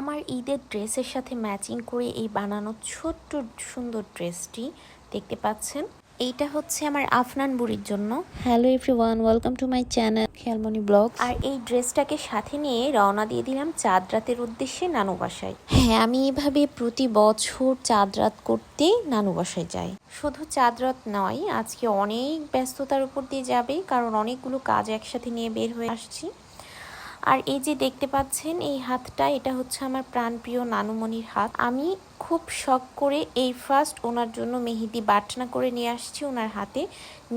আমার ঈদের ড্রেসের সাথে ম্যাচিং করে এই বানানো ছোট্ট সুন্দর ড্রেসটি দেখতে পাচ্ছেন। এইটা হচ্ছে আমার আফনান বুড়ির জন্য। Hello everyone welcome to my channel Kheyalmoni blog আর এই ড্রেসটাকে সাথে নিয়ে রওনা দিয়ে দিলাম চাঁদ রাতের উদ্দেশ্যে নানু বাসায়। হ্যাঁ আমি এভাবে প্রতি বছর চাঁদ রাত করতে নানু বাসায় যাই। শুধু চাঁদ রাত নয় আজকে অনেক ব্যস্ততার উপর দিয়ে যাবে কারণ অনেকগুলো কাজ একসাথে নিয়ে বের হয়ে আসছি। আর এই যে দেখতে পাচ্ছেন, এই হাতটা, এটা হচ্ছে আমার প্রাণপ্রিয় নানুমণির হাত। আমি খুব শখ করে এই ফার্স্ট ওনার জন্য মেহেদি বাটনা করে নিয়ে আসছি ওনার হাতে,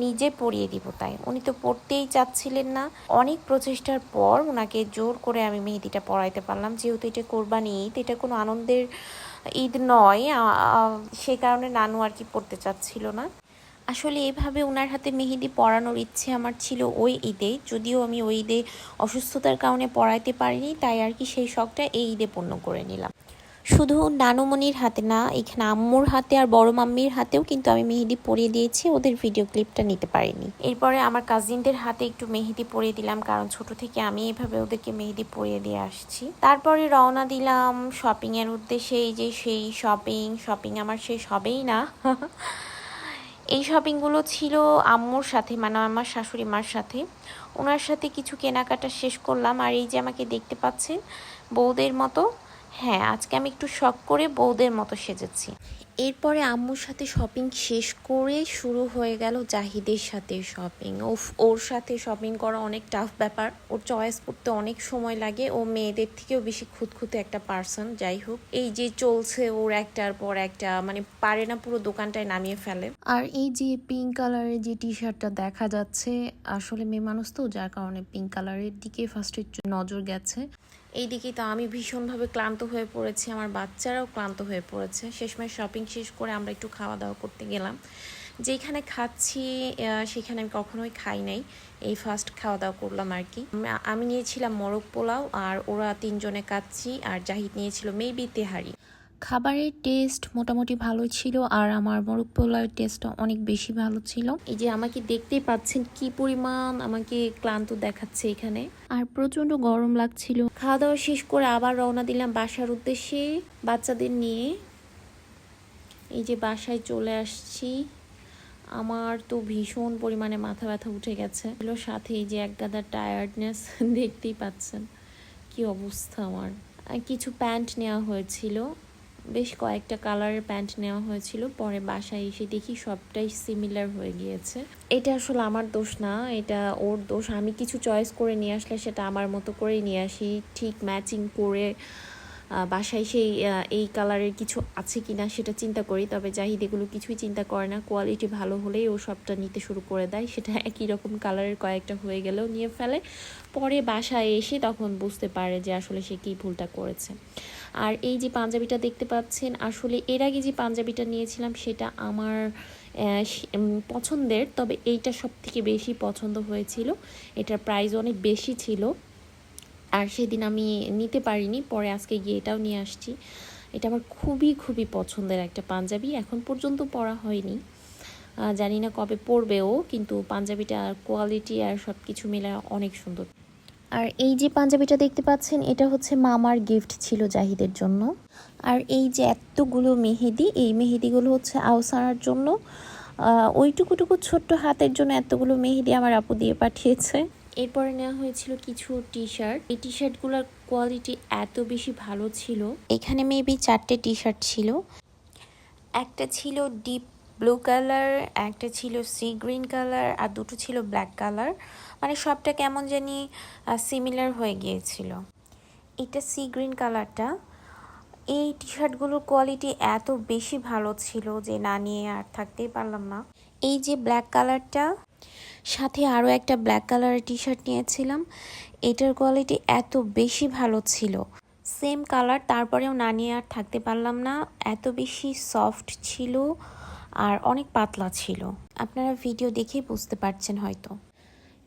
নিজে পরিয়ে দিব তাই। উনি তো পড়তেই চাচ্ছিলেন না। অনেক প্রচেষ্টার পর ওনাকে জোর করে আমি মেহেদিটা পরাইতে পারলাম। যেহেতু এটা কোরবানি ঈদ, এটা কোনো আনন্দের ঈদ নয় সে কারণে নানু আর কি পড়তে চাচ্ছিল না। আসলে এভাবে ওনার হাতে মেহেদি পরানোর ইচ্ছে আমার ছিল ওই ঈদে। যদিও আমি ওই ঈদে অসুস্থতার কারণে পড়াইতে পারিনি, তাই আর কি সেই শখটা এই ঈদে পূর্ণ করে নিলাম। শুধু নানুমণির হাতে না, এখানে আম্মুর হাতে আর বড় মাম্মির হাতেও কিন্তু আমি মেহেদি পরিয়ে দিয়েছি, ওদের ভিডিও ক্লিপটা নিতে পারিনি। এরপরে আমার কাজিনদের হাতে একটু মেহেদি পরিয়ে দিলাম, কারণ ছোট থেকে আমি এভাবে ওদেরকে মেহেদি পরিয়ে দিয়ে আসছি। তারপরে রওনা দিলাম শপিং এর উদ্দেশ্যে যে সেই শপিং শপিং আমার শেষ হবেই না। এই শপিংগুলো ছিল আম্মুর সাথে মানে আমার শাশুড়ি মার সাথে। ওনার সাথে কিছু কেনাকাটা শেষ করলাম আর এই যে আমাকে দেখতে পাচ্ছেন বৌদের মতো। হ্যাঁ আজকে আমি একটু শখ করে বৌদের মতো সেজেছি। এরপরে আম্মুর সাথে শপিং শেষ করে শুরু হয়ে গেল জাহিদের সাথে শপিং ওফ ওর সাথে শপিং করা অনেক টাফ ব্যাপার। ওর চয়েস করতে অনেক সময় লাগে। ও মেয়েদের থেকেও বেশি খুঁতখুঁতে একটা পার্সন যাই হোক। এই যে চলছে ওর একটার পর একটা মানে পারে না পুরো দোকানটায় নামিয়ে ফেলে। আর এই যে পিঙ্ক কালারের যে টি শার্টটা দেখা যাচ্ছে, আসলে মেয়ে মানুষ তো, যার কারণে পিঙ্ক কালারের দিকে ফার্স্টে নজর গেছে। এইদিকে তো আমি ভীষণভাবে ক্লান্ত হয়ে পড়েছি, আমার বাচ্চারাও ক্লান্ত হয়ে পড়েছে। শেষমেশ শপিং শেষ করে আমরা একটু খাওয়া দাওয়া করতে গেলাম। যেখানে খাচ্ছি সেখানে আমি কখনোই খাই নাই। এই ফার্স্ট খাওয়া দাওয়া করলাম আর কি। আমি- নিয়েছিলাম মরক পোলাও আর ওরা তিনজনে কাচ্ছি আর জাহিদ নিয়েছিল মেবি তেহারি। খাবারের টেস্ট মোটামুটি ভালোই ছিল আর আমার মোরগ পোলাওয়ের টেস্টটা অনেক বেশি ভালো ছিল। এই যে আমাকে দেখতেই পাচ্ছেন কি পরিমাণ আমাকে ক্লান্ত দেখাচ্ছে এখানে। আর প্রচণ্ড গরম লাগছিল। খাওয়া দাওয়া শেষ করে আবার রওনা দিলাম বাসার উদ্দেশ্যে বাচ্চাদের নিয়ে। এই যে বাসায় চলে আসছি। আমার তো ভীষণ পরিমাণে মাথা ব্যথা উঠে গেছে। এগুলো সাথে এই যে এক গাদা টায়ার্ডনেস দেখতেই পাচ্ছেন কি অবস্থা আমার। কিছু প্যান্ট নেওয়া হয়েছিল। বেশ কয়েকটা কালারের প্যান্ট নেওয়া হয়েছিল, পরে বাসায় এসে দেখি সবটাই সিমিলার হয়ে গিয়েছে। এটা আসলে আমার দোষ না, এটা ওর দোষ। আমি কিছু চয়েস করে নিয়ে আসলে সেটা আমার মতো করেই নিয়ে আসি, ঠিক ম্যাচিং করে বাসায় সেই এই কালারের কিছু আছে কি না সেটা চিন্তা করি। তবে জাহিদ এগুলো কিছুই চিন্তা করে না। কোয়ালিটি ভালো হলেই ও সবটা নিতে শুরু করে দেয়। সেটা একই রকম কালারের কয়েকটা হয়ে গেলেও নিয়ে ফেলে। পরে বাসায় এসে তখন বুঝতে পারে যে আসলে সে কী ভুলটা করেছে। আর এই যে পাঞ্জাবিটা দেখতে পাচ্ছেন, আসলে এর আগে যে পাঞ্জাবিটা নিয়েছিলাম সেটা আমার পছন্দের, তবে এইটা সব থেকে বেশি পছন্দ হয়েছিল। এটার প্রাইস অনেক বেশি ছিল। আর সেদিন আমি নিতে পারিনি, পরে আজকে গিয়ে এটাও নিয়ে আসছি। এটা আমার খুবই খুবই পছন্দের একটা পাঞ্জাবি, এখন পর্যন্ত পরা হয়নি। জানি না কবে পরবেও, কিন্তু পাঞ্জাবিটার কোয়ালিটি আর সব কিছু মিলে অনেক সুন্দর। আর এই যে পাঞ্জাবিটা দেখতে পাচ্ছেন, এটা হচ্ছে মামার গিফট ছিল জাহিদের জন্য। আর এই যে এতগুলো মেহেদি, এই মেহেদিগুলো হচ্ছে আওসানার জন্য। ওইটুকুটুকু ছোট্ট হাতের জন্য এতগুলো মেহেদি আমার আপু দিয়ে পাঠিয়েছে। এরপরে নেওয়া হয়েছিল কিছু টি শার্ট এই টি শার্টগুলোর কোয়ালিটি এত বেশি ভালো ছিল। এখানে মেবি চারটে টি শার্ট ছিল। একটা ছিল ডিপ ব্লু কালার একটা ছিল সি গ্রিন কালার আর দুটো ছিল ব্ল্যাক কালার মানে সবটা কেমন জানি সিমিলার হয়ে গিয়েছিল। এটা সি গ্রিন কালারটা এই টি শার্টগুলোর কোয়ালিটি এত বেশি ভালো ছিল যে না নিয়ে আর থাকতেই পারলাম না। এই যে ব্ল্যাক কালারটা সাথে আরও একটা ব্ল্যাক কালারের টি শার্ট নিয়েছিলাম। এটার কোয়ালিটি এত বেশি ভালো ছিল। সেম কালার তারপরেও না নিয়ে আর থাকতে পারলাম না। এত বেশি সফট ছিল আর অনেক পাতলা ছিল। আপনারা ভিডিও দেখেই বুঝতে পারছেন হয়তো।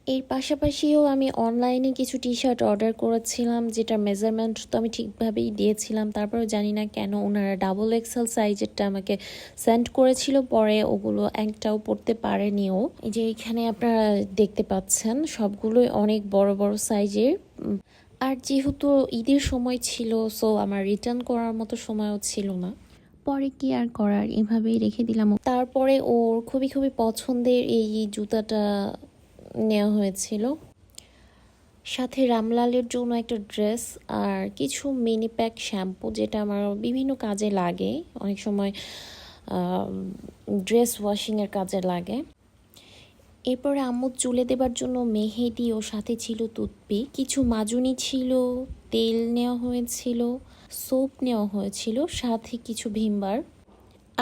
এর পাশাপাশিও আমি অনলাইনে কিছু টি শার্ট অর্ডার করেছিলাম যেটার মেজারমেন্ট তো আমি ঠিকভাবেই দিয়েছিলাম। তারপরেও জানি না কেন ওনারা ডাবল এক্সেল সাইজেরটা আমাকে সেন্ড করেছিল পরে ওগুলো একটাও পড়তে পারেনিও এই যে এখানে আপনারা দেখতে পাচ্ছেন সবগুলোই অনেক বড় বড় সাইজের আর যেহেতু ঈদের সময় ছিল সো আমার রিটার্ন করার মতো সময়ও ছিল না। পরে কি আর করার? এভাবেই রেখে দিলাম। তারপরে ওর খুবই খুবই পছন্দের এই জুতাটা নেওয়া হয়েছিল। সাথে রামলালের জন্য একটা ড্রেস আর কিছু মিনি প্যাক শ্যাম্পু যেটা আমার বিভিন্ন কাজে লাগে। অনেক সময় ড্রেস ওয়াশিংয়ের কাজে লাগে। এরপরে আম্মু চুলে দেবার জন্য মেহেদি ও সাথে ছিল টুথপিক কিছু মাজুনি ছিল, তেল নেওয়া হয়েছিল সোপ নেওয়া হয়েছিল, সাথে কিছু ভিমবার।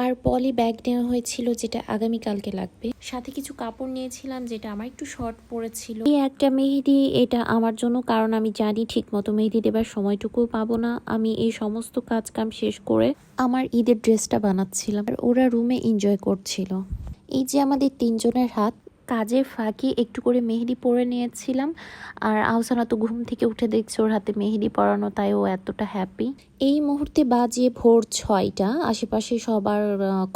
আর পলি ব্যাগ নেওয়া হয়েছিল যেটা আগামীকালকে লাগবে। সাথে কিছু কাপড় নিয়েছিলাম যেটা আমার একটু শর্ট পড়েছিল এই একটা মেহেদি, এটা আমার জন্য, কারণ আমি জানি ঠিক মতো মেহেদি দেবার সময়টুকু পাবো না। আমি এই সমস্ত কাজ কাম শেষ করে আমার ঈদের ড্রেসটা বানাচ্ছিলাম। আর ওরা রুমে এনজয় করছিল। এই যে আমাদের তিনজনের হাত কাজের ফাঁকি একটু করে মেহেদি পরে নিয়েছিলাম। আর আহসানা তো ঘুম থেকে উঠে দেখছে ওর হাতে মেহেদি পরানো, তাই ও এতটা হ্যাপি এই মুহূর্তে বাজে ভোর ছয়টা, আশেপাশে সবার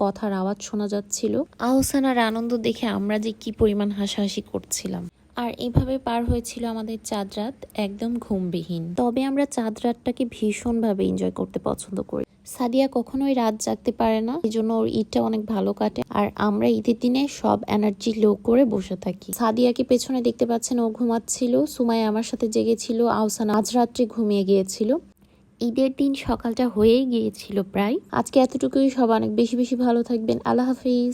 কথার আওয়াজ শোনা যাচ্ছিল। আহসানার আনন্দ দেখে আমরা যে কি পরিমাণ হাসাহাসি করছিলাম। আর এভাবে পার হয়েছিল আমাদের চাঁদ রাত, একদম ঘুমবিহীন। তবে আমরা চাঁদ রাতটাকে ভীষণভাবে এনজয় করতে পছন্দ করি। সাদিয়া কখনোই রাত জাগতে পারে না। এই জন্য ওর ঈদটা অনেক ভালো কাটে। আর আমরা ঈদের দিনে সব এনার্জি লো করে বসে থাকি। সাদিয়াকে পেছনে দেখতে পাচ্ছেন, ও ঘুমাচ্ছিল। সুমাই আমার সাথে জেগেছিল। আহসান আজ রাত্রে ঘুমিয়ে গিয়েছিল। ঈদের দিন সকালটা হয়েই গিয়েছিল প্রায়। আজকে এতটুকুই। সব অনেক বেশি বেশি ভালো থাকবেন। আল্লাহ হাফিজ।